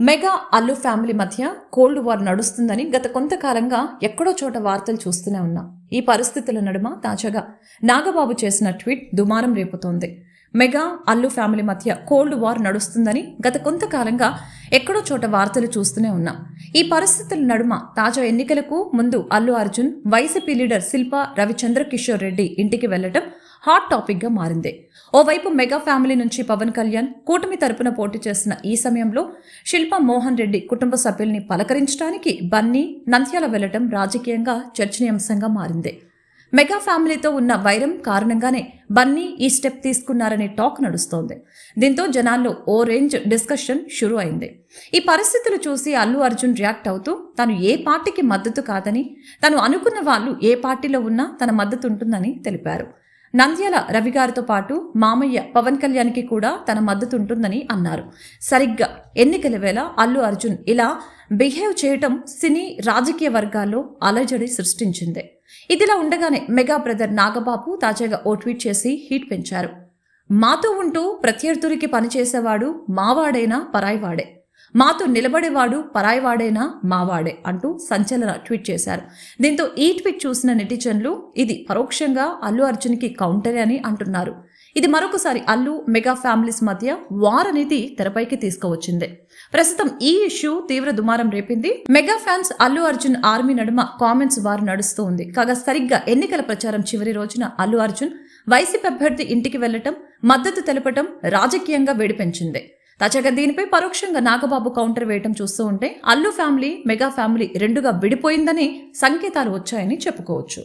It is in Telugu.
మెగా అల్లు ఫ్యామిలీ మధ్య కోల్డ్ వార్ నడుస్తుందని గత కొంతకాలంగా ఎక్కడో చోట వార్తలు చూస్తూనే ఉన్నాం. ఈ పరిస్థితుల నడుమ తాజాగా నాగబాబు చేసిన ట్వీట్ దుమారం రేపుతోంది. మెగా అల్లు ఫ్యామిలీ మధ్య కోల్డ్ వార్ నడుస్తుందని గత కొంతకాలంగా ఎక్కడో చోట వార్తలు చూస్తూనే ఉన్నాం. ఈ పరిస్థితుల నడుమ తాజా ఎన్నికలకు ముందు అల్లు అర్జున్ వైసీపీ లీడర్ శిల్ప రవిచంద్ర కిషోర్ రెడ్డి ఇంటికి వెళ్ళటం హాట్ టాపిక్గా మారింది. ఓవైపు మెగా ఫ్యామిలీ నుంచి పవన్ కళ్యాణ్ కూటమి తరపున పోటీ చేసిన ఈ సమయంలో శిల్ప మోహన్ రెడ్డి కుటుంబ సభ్యుల్ని పలకరించడానికి బన్నీ నంద్యాల వెళ్ళటం రాజకీయంగా చర్చనీయాంశంగా మారింది. మెగా ఫ్యామిలీతో ఉన్న వైరం కారణంగానే బన్నీ ఈ స్టెప్ తీసుకున్నారనే టాక్ నడుస్తోంది. దీంతో జనాల్లో ఓ రేంజ్ డిస్కషన్ షురూ అయింది. ఈ పరిస్థితులు చూసి అల్లు అర్జున్ రియాక్ట్ అవుతూ తను ఏ పార్టీకి మద్దతు కాదని తను అనుకున్న వాళ్ళు ఏ పార్టీలో ఉన్నా తన మద్దతు ఉంటుందని తెలిపారు. నంద్యాల రవిగారితో పాటు మామయ్య పవన్ కళ్యాణ్కి కూడా తన మద్దతు ఉంటుందని అన్నారు. సరిగ్గా ఎన్నికల వేళ అల్లు అర్జున్ ఇలా బిహేవ్ చేయటం సినీ రాజకీయ వర్గాల్లో అలజడి సృష్టించింది. ఇదిలా ఉండగానే మెగా బ్రదర్ నాగబాబు తాజాగా ఓ ట్వీట్ చేసి హీట్ పెంచారు. మాతో ఉంటూ ప్రత్యర్థులకి పనిచేసేవాడు మావాడైనా పరాయివాడే. మాతో నిలబడేవాడు పరాయివాడేనా? మావాడే అంటూ సంచలన ట్వీట్ చేశారు. దీంతో ఈ ట్వీట్ చూసిన నెటిజన్లు ఇది పరోక్షంగా అల్లు అర్జున్కి కౌంటరే అని అంటున్నారు. ఇది మరొకసారి అల్లు మెగా ఫ్యామిలీస్ మధ్య వార్ అనేది తెరపైకి తీసుకువచ్చింది. ప్రస్తుతం ఈ ఇష్యూ తీవ్ర దుమారం రేపింది. Mega fans Allu Arjun army నడుమ కామెంట్స్ వారు నడుస్తూ ఉంది. కాగా సరిగ్గా ఎన్నికల ప్రచారం చివరి రోజున అల్లు అర్జున్ వైసీపీ అభ్యర్థి ఇంటికి వెళ్ళటం మద్దతు తెలపటం రాజకీయంగా వేడిపెంచింది. తాజాగా దీనిపై పరోక్షంగా నాగబాబు కౌంటర్ వేయటం చూస్తూ ఉంటే అల్లు ఫ్యామిలీ మెగా ఫ్యామిలీ రెండుగా విడిపోయిందని సంకేతాలు వచ్చాయని చెప్పుకోవచ్చు.